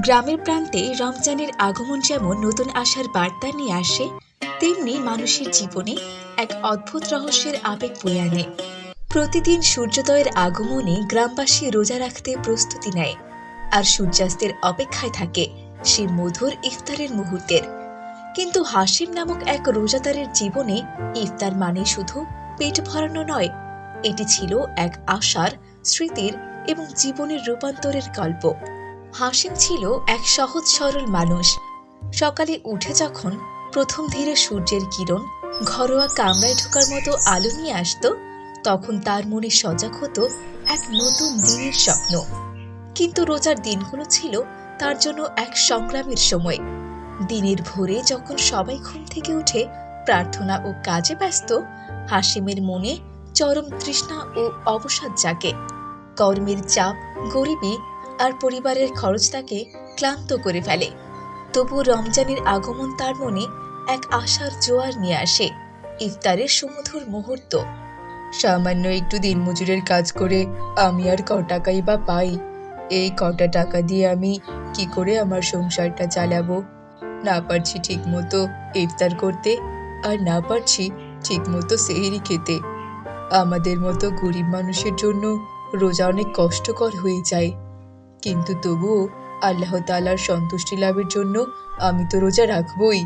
গ্রামের প্রান্তে রমজানের আগমন যেমন নতুন আশার বার্তা নিয়ে আসে, তেমনি মানুষের জীবনে এক অদ্ভুত রহস্যের আবেগ বয়ে আনে। প্রতিদিন সূর্যোদয়ের আগমনে গ্রামবাসী রোজা রাখতে প্রস্তুতি নেয় আর সূর্যাস্তের অপেক্ষায় থাকে সে মধুর ইফতারের মুহূর্তের। কিন্তু হাসিম নামক এক রোজাদারের জীবনে ইফতার মানে শুধু পেট ভরানো নয়, এটি ছিল এক আশার, স্মৃতির এবং জীবনের রূপান্তরের গল্প। হাসিম ছিল এক সহজ সরল মানুষ। সকালে উঠে যখন প্রথম ধীরে সূর্যের কিরণ ঘরোয়া কামরায় ঢোকার মতো আলো নিয়ে আসতো, তখন তার মনে সজাগ হতো এক নতুন দিনের স্বপ্ন। কিন্তু রোজার দিনগুলো ছিল তার জন্য এক সংগ্রামের সময়। দিনের ভোরে যখন সবাই ঘুম থেকে উঠে প্রার্থনা ও কাজে ব্যস্ত, হাসিমের মনে চরম তৃষ্ণা ও অবসাদ জাগে। কর্মের চাপ, গরিবী আর পরিবারের খরচ তাকে ক্লান্ত করে ফেলে। তবু রমজানের আগমন তার মনে এক আশার জোয়ার নিয়ে আসে। ইফতারের সুমধুর মুহূর্ত। সামান্য একটু দিনমজুরের কাজ করে আমি আর ক টাকাই বা পাই। এই কটা টাকা দিয়ে আমি কি করে আমার সংসারটা চালাবো? না পারছি ঠিক মতো ইফতার করতে আর না পারছি ঠিক মতো সেহেরি খেতে। আমাদের মতো গরিব মানুষের জন্য রোজা অনেক কষ্টকর হয়ে যায়। কিন্তু তবুও আল্লাহ তালার সন্তুষ্টি লাভের জন্য আমি তো রোজা রাখবই।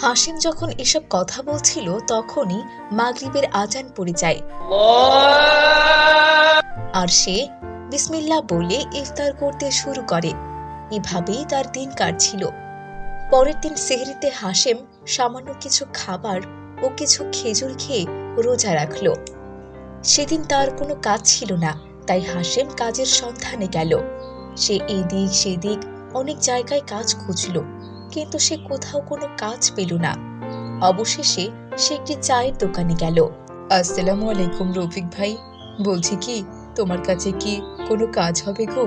হাসিম যখন এসব কথা বলছিল, তখনই মাগরিবের আজান পড়ে যায় আর সে বিসমিল্লা বলে ইফতার করতে শুরু করে। এভাবেই তার দিন কাটছিল। পরের দিন সেহরিতে হাসেম সামান্য কিছু খাবার ও কিছু খেজুর খেয়ে রোজা রাখল। সেদিন তার কোনো কাজ ছিল না, তাই হাসেম কাজের সন্ধানে গেল। সে এদিক সেদিক অনেক জায়গায় কাজ খুঁজল, কিন্তু সে কোথাও কোনো কাজ পেল না। অবশেষে সে একটি চায়ের দোকানে গেল। আসসালামু আলাইকুম রফিক ভাই, বলছি কি, তোমার কাছে কি কোনো কাজ হবে গো?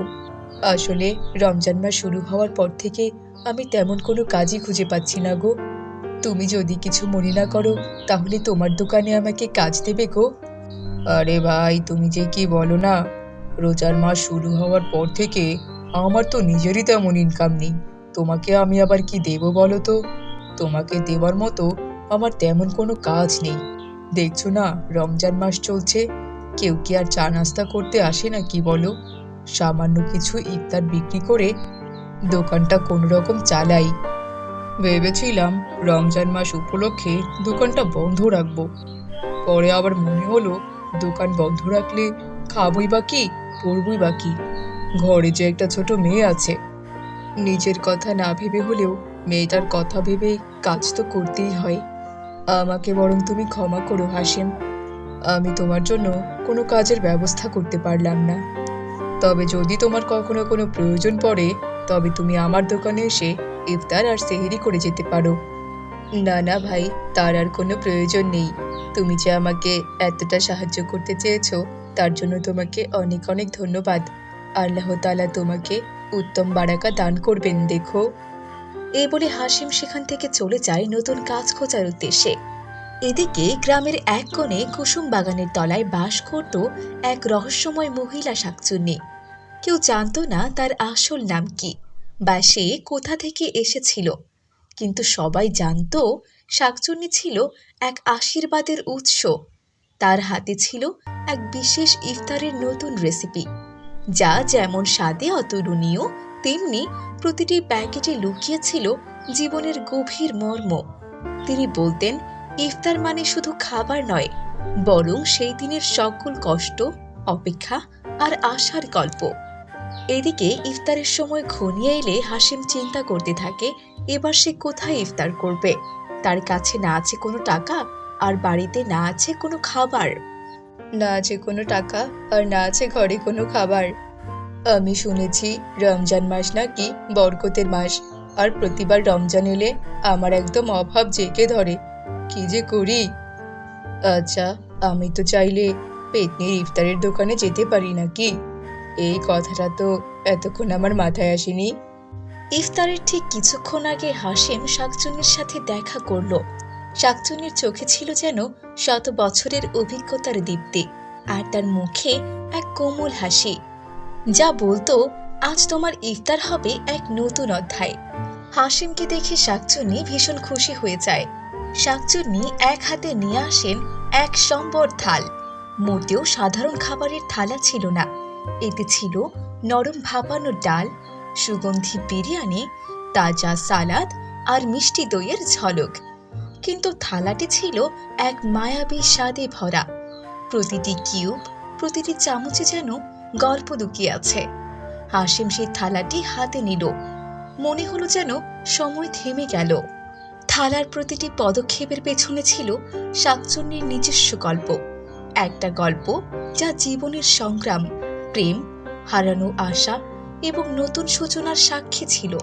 আসলে রমজান মাস শুরু হওয়ার পর থেকে আমি তেমন কোনো কাজই খুঁজে পাচ্ছি না গো। তুমি যদি কিছু মনে না করো, তাহলে তোমার দোকানে আমাকে কাজ দেবে গো? আরে ভাই, তুমি যে কি বলো না রোজার মাস শুরু হওয়ার পর থেকে আমার তো নিজেরই তেমন ইনকাম নেই। তোমাকে আমি আবার কি দেব বলো তো? তোমাকে দেওয়ার মতো আমার তেমন কোনো কাজ নেই। দেখছ না, রমজান মাস চলছে। কেউ কি আর চা নাস্তা করতে আসে না কি বলো? সামান্য কিছু ইফতার বিক্রি করে দোকানটা কোনো রকম চালাই। ভেবেছিলাম রমজান মাস উপলক্ষে দোকানটা বন্ধ রাখব। পরে আবার মনে হলো দোকান বন্ধ রাখলে খাবই বা কি? পড়বই বা কি? ঘরে যে একটা ছোট মেয়ে আছে। নিজের কথা না ভেবে হলেও মেয়েটার কথা ভেবে কাজ তো করতেই হয়। আমাকে বরং তুমি ক্ষমা করো, হাসিম। আমি তোমার জন্য কোনো কাজের ব্যবস্থা করতে পারলাম না। তবে যদি তোমার কখনো কোনো প্রয়োজন পড়ে, তবে তুমি আমার দোকানে এসে ইফতার আর সেহেরি করে যেতে পারো। না না ভাই, তার আর কোনো প্রয়োজন নেই। তুমি যে আমাকে এতটা সাহায্য করতে চেয়েছো তার জন্য তোমাকে অনেক অনেক ধন্যবাদ। আল্লাহ তালা তোমাকে উত্তম বারাকা দান করবেন, দেখো। এই বলে হাসিম সেখান থেকে চলে যায় নতুন কাজ খোঁজার উদ্দেশ্যে। এদিকে গ্রামের এক কোণে কুসুম বাগানের তলায় বাস করত এক রহস্যময় মহিলা শাকচুন্নি। কেউ জানতো না তার আসল নাম কি বা সে কোথা থেকে এসেছিল। কিন্তু সবাই জানতো শাকচুন্নি ছিল এক আশীর্বাদের উৎস। তার হাতে ছিল এক বিশেষ ইফতারের নতুন রেসিপি যা যেমন স্বাদে অতুলনীয়, তেমনি প্রতিটি প্যাকেটে লুকিয়ে ছিল জীবনের গভীর মর্ম। তিনি বলতেন, ইফতার মানে শুধু খাবার নয়, বরং সেই দিনের সকল কষ্ট, অপেক্ষা আর আশার গল্প। এদিকে ইফতারের সময় ঘনিয়ে এলে হাসিম চিন্তা করতে থাকে, এবার সে কোথায় ইফতার করবে? তার কাছে না আছে কোনো টাকা? আর বাড়িতে না আছে কোনো খাবার? না আছে কোনো টাকা আর না আছে ঘরে কোনো খাবার। আমি শুনেছি রমজান মাস নাকি বরকতের মাস আর প্রতিবার রমজান এলে আমার একদম অভাব জেগে ধরে। কি যে করি? আচ্ছা আমি তো চাইলে পেতনির ইফতারের দোকানে যেতে পারি নাকি? এই কথাটা তো এতক্ষণ আমার মাথায় আসেনি। ইফতারের ঠিক কিছুক্ষণ আগে হাসেম শাকচুন্নির সাথে দেখা করল। শাকচুন্নির চোখে ছিল যেন শত বছরের অভিজ্ঞতার দীপ্তি আর তার মুখে এক কোমল হাসি, যা বলতো, আজ তোমার ইফতার হবে এক নতুন অধ্যায়। হাসিমকে দেখে শাকচুন্নি ভীষণ খুশি হয়ে যায়। শাকচুন্নি এক হাতে নিয়ে আসেন এক সম্বর থাল। মোটেও সাধারণ খাবারের থালা ছিল না। এতে ছিল নরম ভাপানো ডাল, সুগন্ধি বিরিয়ানি, তাজা সালাদ আর মিষ্টি দইয়ের ঝলক। কিন্তু থালাটি ছিল এক মায়াবী স্বাদে ভরা। প্রতিটি কিউব, প্রতিটি চামচে যেন গল্প লুকিয়ে আছে। হাসিম সেই থালাটি হাতে নিল। মনে হলো যেন সময় থেমে গেল। থালার প্রতিটি পদক্ষেপের পেছনে ছিল শাকচুন্নির নিজস্ব গল্প। একটা গল্প যা জীবনের সংগ্রাম, প্রেম, হারানো আশা এবং নতুন সূচনার সাক্ষী ছিল।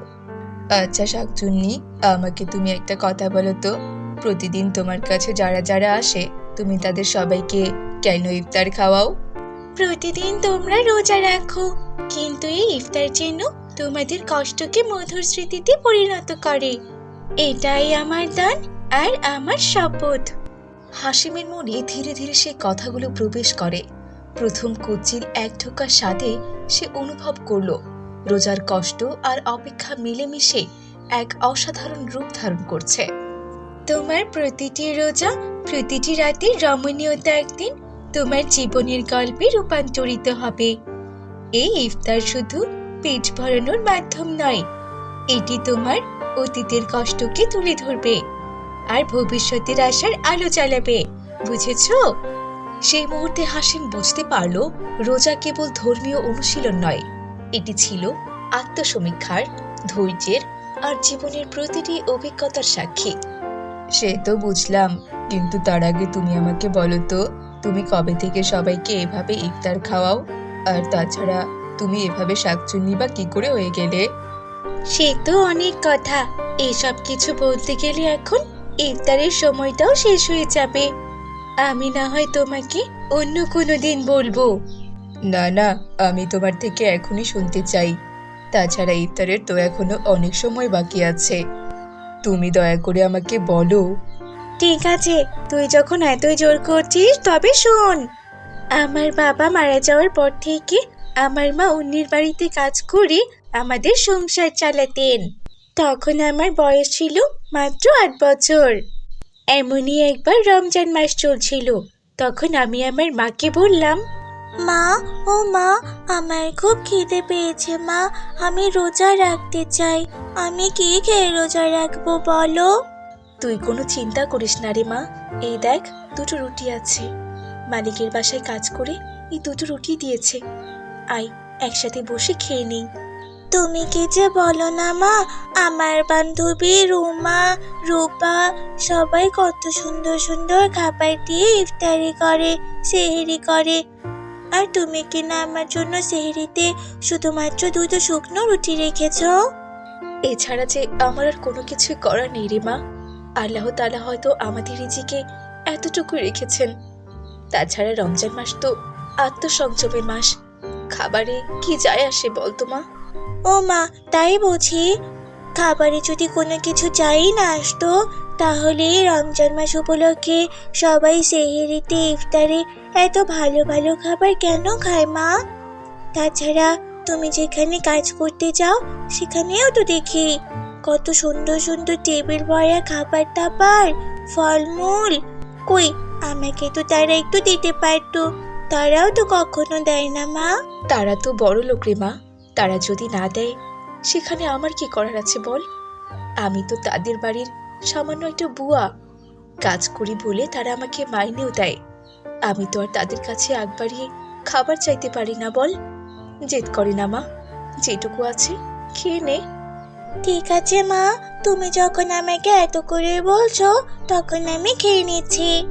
আচ্ছা শাকচুন্নি, আমাকে তুমি একটা কথা বলো তো। প্রতিদিন তোমার কাছে যারা যারা আসে তুমি তাদের সবাইকে কেন ইফতার খাওয়াও? প্রতিদিন তোমরা রোজা রাখো কিন্তু এই ইফতার যেন তোমাদের কষ্টকে মধুর স্মৃতিতে পরিণত করে। এটাই আমার দান আর আমার শপথ। হাসিমের মনে ধীরে ধীরে সেই কথাগুলো প্রবেশ করে। প্রথম কুচিল এক ঢোকা স্বাদে সে অনুভব করল রোজার কষ্ট আর অপেক্ষা মিলেমিশে এক অসাধারণ রূপ ধারণ করছে। তোমার প্রতিটি রোজা, প্রতিটি রাতে রমণীয়তা একদিন তোমার জীবনের গল্পে রূপান্তরিত হবে। এই ইফতার শুধু পেট ভরানোর মাধ্যম নয়, এটি তোমার অতীতের কষ্টকে তুলে ধরবে আর ভবিষ্যতের আশার আলো জ্বালাবে। বুঝেছ? সেই মুহূর্তে হাসিম বুঝতে পারল, রোজা কেবল ধর্মীয় অনুশীলন নয়, এটি ছিল আত্মসমীক্ষার, ধৈর্যের আর জীবনের প্রতিটি অভিজ্ঞতার সাক্ষী। সে তো বুঝলাম। কিন্তু তার আগে তুমি আমাকে বলো তো তুমি কবে থেকে সবাইকে এভাবে ইফতার খাওয়াও? আর তাছাড়া তুমি এভাবে শাকচুন্নি বা কি করে হয়ে গেলে? সে তো অনেক কথা। এসব কিছু বলতে গেলে এখন ইফতারের সময়টাও শেষ হয়ে যাবে। আমি না হয় তোমাকে অন্য কোনো দিন বলব। না না আমি তোমার থেকে এখনই শুনতে চাই। তাছাড়া ইফতারের তো এখনও অনেক সময় বাকি আছে। তুমি দয়া করে আমাকে বলো। ঠিক আছে, তুই যখন এতই জোর করছিস, তবে শোন। আমার বাবা মারা যাওয়ার পর থেকে আমার মা অন্যের বাড়িতে কাজ করে আমাদের সংসার চালাতেন। তখন আমার বয়স ছিল মাত্র আট বছর। এমনই একবার রমজান মাস চলছিল। তখন আমি আমার মাকে বললাম মা ও মা আমার খুব খিদে পেয়েছে মা আমি রোজা রাখতে চাই। আমি কি খেয়ে রোজা রাখব বলো? তুই কোনো চিন্তা করিস না রে মা। এই দেখ দুটো রুটি আছে। মালিকের বাসায় কাজ করে এই দুটো রুটি দিয়েছে। আয় একসাথে বসে খেয়ে নেই। তুমি কি যে বলো না মা আমার বান্ধবী রুমা রূপা সবাই কত সুন্দর সুন্দর খাবার দিয়ে ইফতারি করে সেহেরি করে। আর তুমি কি না আমার জন্য সেহেরিতে শুধুমাত্র দুটো শুকনো রুটি রেখেছো? এছাড়া যে আমার আর কোনো কিছুই করার নেই রে মা। আল্লাহ তালা হয়তো আমাদের রিজিকে এতটুকু রেখেছেন। তাছাড়া রমজান মাস তো আত্মসংযমের মাস। খাবারে কি যায় আসে বলতো মা? ও মা তাই বুঝি। খাবারে যদি কোনো কিছু চাই না আসতো তাহলে রমজান মাস উপলক্ষে সবাই সেহেরিতে, ইফতারে এত ভালো ভালো খাবার কেন খায় মা? তাছাড়া তুমি যেখানে কাজ করতে যাও সেখানেও তো দেখি কত সুন্দর সুন্দর টেবিল ভরা খাবার দাবার, ফলমূল। কই, আমাকে তো তারা একটু দিতে পারতো। তারাও তো কখনো দেয় না মা। তারা তো বড় লোক রে মা। তারা যদি না দেয়, সেখানে আমার কি করার আছে বল? আমি তো তাদের বাড়ির সামান্য একটা বুয়া। কাজ করি বলে তারা আমাকে মাইনেও দেয়। আমি তো আর তাদের কাছে আগ বাড়িয়ে খাবার চাইতে পারি না বল। জেদ করে না মা। যেটুকু আছে খেয়ে নে। ঠিক আছে মা। তুমি যখন আমাকে এত করে বলছো তখন আমি খেয়ে নিচ্ছি।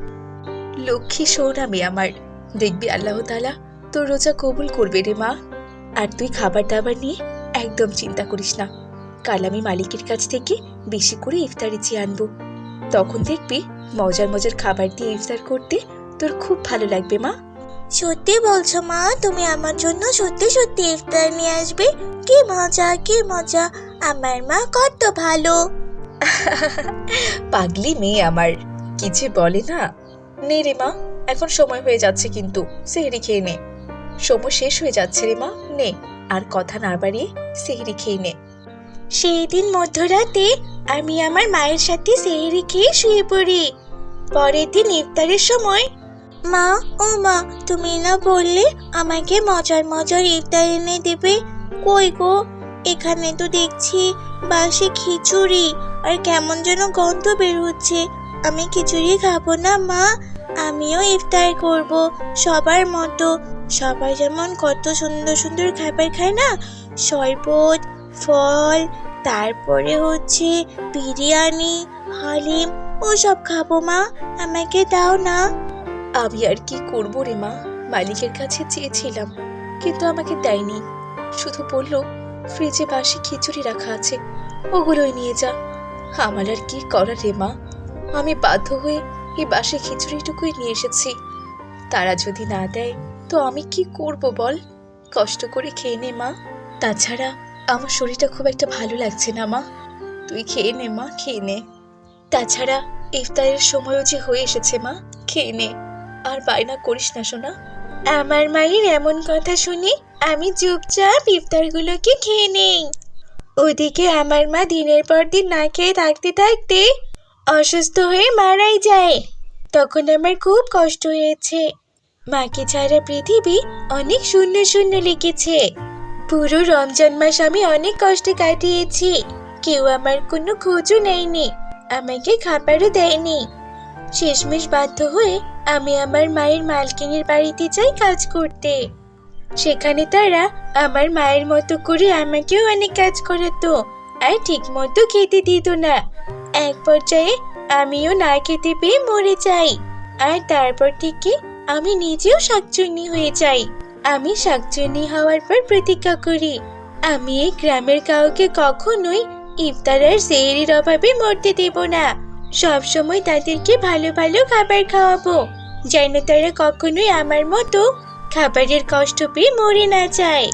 লক্ষ্মী আমি আমার। দেখবি আল্লাহ তালা তোর রোজা কবুল করবে রে মা। আর তুই খাবার দাবার নিয়ে একদম চিন্তা করিস না। কাল আমি মালিকের কাছ থেকে বেশি করে ইফতারি চেয়ে আনব। তখন দেখবি মজার মজার খাবার দিয়ে ইফতার করতে তোর খুব ভালো লাগবে মা। সত্যি বলছো মা? তুমি আমার জন্য সত্যি সত্যি ইফতার নিয়ে আসবে? কি মজা কি মজা। আমার মা কত ভালো। পাগলি মেয়ে আমার। কি যে বলে না। নে রে মা এখন সময় হয়ে যাচ্ছে কিন্তু সেহরি খেয়ে নে। সময় শেষ হয়ে যাচ্ছে রে মা নে। আর কথা না বাড়িয়ে সেহরি খেয়ে নে। সেই দিন মধ্যরাতে আমি আমার মায়ের সাথে সেহেরি খেয়ে শুয়ে পড়ি। পরের দিন ইফতারের সময়, মা, ও মা, তুমি না বললে আমাকে মজার মজার ইফতার এনে দেবে? কই গো? এখানে তো দেখছি বাসে খিচুড়ি, আর কেমন যেন গন্ধ বের হচ্ছে। আমি খিচুড়ি খাব না, মা। আমিও ইফতার করব সবার মতো। সবাই যেমন কত সুন্দর সুন্দর খাবার খায় না? শরবত ফল, তারপরে হচ্ছে বিরিয়ানি, হালিম, ওসব খাব মা। আমাকে দাও না। আমি আর কি করব রে মা? মালিকের কাছে চেয়েছিলাম, কিন্তু আমাকে দেয়নি। শুধু বলল, ফ্রিজে বাসি খিচুড়ি রাখা আছে, ওগুলোই নিয়ে যা। আমার আর কি করার রে মা? আমি বাধ্য হয়ে এই বাসি খিচুড়িটুকুই নিয়ে এসেছি। তারা যদি না দেয়, তো আমি কি করব বল? কষ্ট করে খেয়ে নে মা। তাছাড়া আমার শরীরটা খুব একটা ভালো লাগছে না, মা। তুই খেয়ে নে, মা, খেয়ে নে। তাছাড়া ইফতারের সময়ও যে হয়ে এসেছে, মা, খেয়ে নে। আর বায়না করিস না শোনা আমার মায়ের এমন কথা শুনে আমি চুপচাপ ইফতারগুলোকে খেয়ে নেই। ওদিকে আমার মা দিনের পর দিন না খেয়ে থাকতে থাকতে অসুস্থ হয়ে মারাই যায়। তখন আমার খুব কষ্ট হয়েছে। মাকে ছাড়া পৃথিবী অনেক শূন্য শূন্য লেগেছে পুরো রমজান মাস আমি অনেক কষ্টে কাটিয়েছি। কেউ আমার কোনো খোঁজও নেয়নি, আমাকে খাবারও দেয়নি। শেষমেশ বাধ্য হয়ে আমি আমার মায়ের মালকিনের বাড়িতে যাই কাজ করতে। সেখানে তারা আমার মায়ের মতো করে আমাকেও অনেক কাজ করাতো, আর ঠিক মতো খেতে দিত না। এক পর্যায়ে আমিও না খেতে পেয়ে মরে যাই, আর তারপর থেকে আমি নিজেও শাকচুন্নি হয়ে যাই। আমি শাকচুন্নি হওয়ার পর প্রতিজ্ঞা করি। আমি এই গ্রামের কাউকে কখনোই ইফতার আর সেহরির অভাবে মরতে দেব না। সব সময় তাদেরকে ভালো ভালো খাবার খাওয়াবো, যেন তারা কখনোই আমার মতো খাবারের কষ্ট পেয়ে মরে না যায়।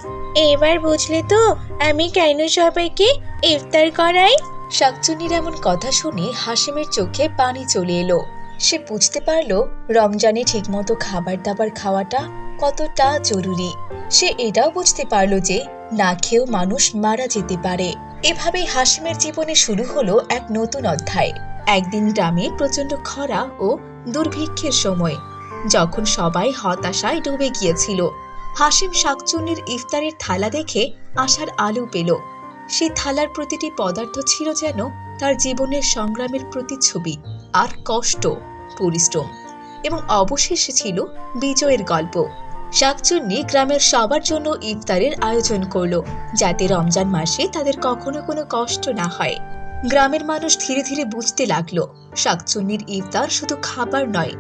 এবার বুঝলে তো আমি কেন সবাইকে ইফতার করাই? শাকচুন্নির এমন কথা শুনে হাসিমের চোখে পানি চলে এলো। সে বুঝতে পারল রমজানে ঠিকমতো খাবার দাবার খাওয়াটা কতটা জরুরি? সে এটাও বুঝতে পারল যে না খেয়েও মানুষ মারা যেতে পারে। এভাবেই হাসিমের জীবনে শুরু হলো এক নতুন অধ্যায়। একদিন গ্রামে প্রচণ্ড খরা ও দুর্ভিক্ষের সময়। যখন সবাই হতাশায় ডুবে গিয়েছিল হাসিম শাকচুন্নির ইফতারের থালা দেখে আশার আলো পেল। সেই থালার প্রতিটি পদার্থ ছিল যেন তার জীবনের সংগ্রামের প্রতিচ্ছবি। আর কষ্ট, পরিশ্রম এবং অবশেষে ছিল বিজয়ের গল্প। শাকচুন্নি গ্রামের সবার জন্য ইফতারের আয়োজন করল, যাতে রমজান মাসে তাদের কখনো কোনো কষ্ট না হয়। গ্রামের মানুষ ধীরে ধীরে বুঝতে লাগল, শাকচুন্নির ইফতার শুধু খাবার নয়,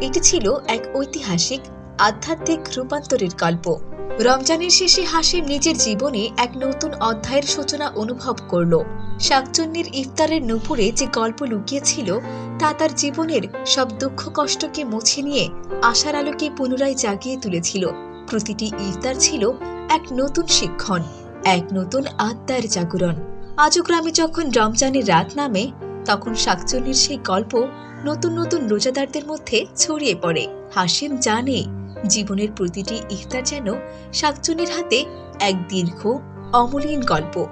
এটি ছিল এক ঐতিহাসিক, আধ্যাত্মিক রূপান্তরের গল্প। রমজানের শেষে হাসিম নিজের জীবনে এক নতুন অধ্যায়ের সূচনা অনুভব করল। শাকচুন্নির ইফতারের নুপুরে যে গল্প লুকিয়েছিল, তা তার জীবনের সব দুঃখ কষ্টকে মুছে নিয়ে আশার আলোকে পুনরায় জাগিয়ে তুলেছিল। প্রতিটি ইফতার ছিল এক নতুন শিক্ষণ, এক নতুন আত্মার জাগরণ। আজও গ্রামে যখন রমজানের রাত নামে, তখন শাকচুন্নির সেই গল্প নতুন নতুন রোজাদারদের মধ্যে ছড়িয়ে পড়ে। হাসিম জানে জীবনের প্রতিটি ইফতার যেন শাকচুনির হাতে এক দীর্ঘ অমলিন গল্প,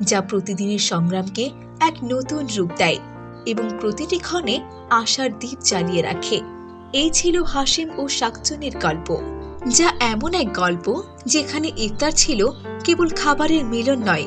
যা প্রতিদিনের সংগ্রামকে এক নতুন রূপ দেয় এবং প্রতিটি ক্ষণে আশার দ্বীপ জ্বালিয়ে রাখে। এই ছিল হাসিম ও শাকচুনির গল্প, যা এমন এক গল্প যেখানে ইফতার ছিল কেবল খাবারের মিলন নয়,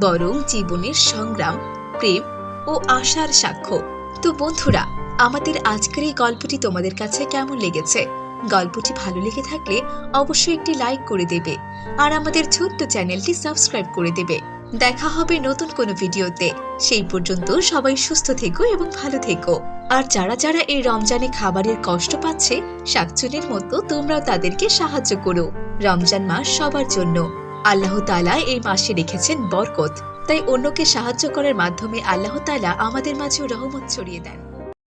বরং জীবনের সংগ্রাম, প্রেম ও আশার সাক্ষ্য। তো বন্ধুরা, আমাদের আজকের এই গল্পটি তোমাদের কাছে কেমন লেগেছে? গল্পটি ভালো লেগে থাকলে অবশ্যই একটি লাইক করে দেবে। আর আমাদের ছোট্ট চ্যানেলটি সাবস্ক্রাইব করে দেবে। দেখা হবে নতুন কোনো ভিডিওতে। সেই পর্যন্ত সবাই সুস্থ থেকো এবং ভালো থেকো। আর যারা যারা এই রমজানে খাবারের কষ্ট পাচ্ছে, শাকচুনির মতো তোমরাও তাদেরকে সাহায্য করো। রমজান মাস সবার জন্য। আল্লাহ তাআলা এই মাসে রেখেছেন বরকত। তাই অন্যকে সাহায্য করার মাধ্যমে আল্লাহ তাআলা আমাদের মাঝেও রহমত ছড়িয়ে দেন।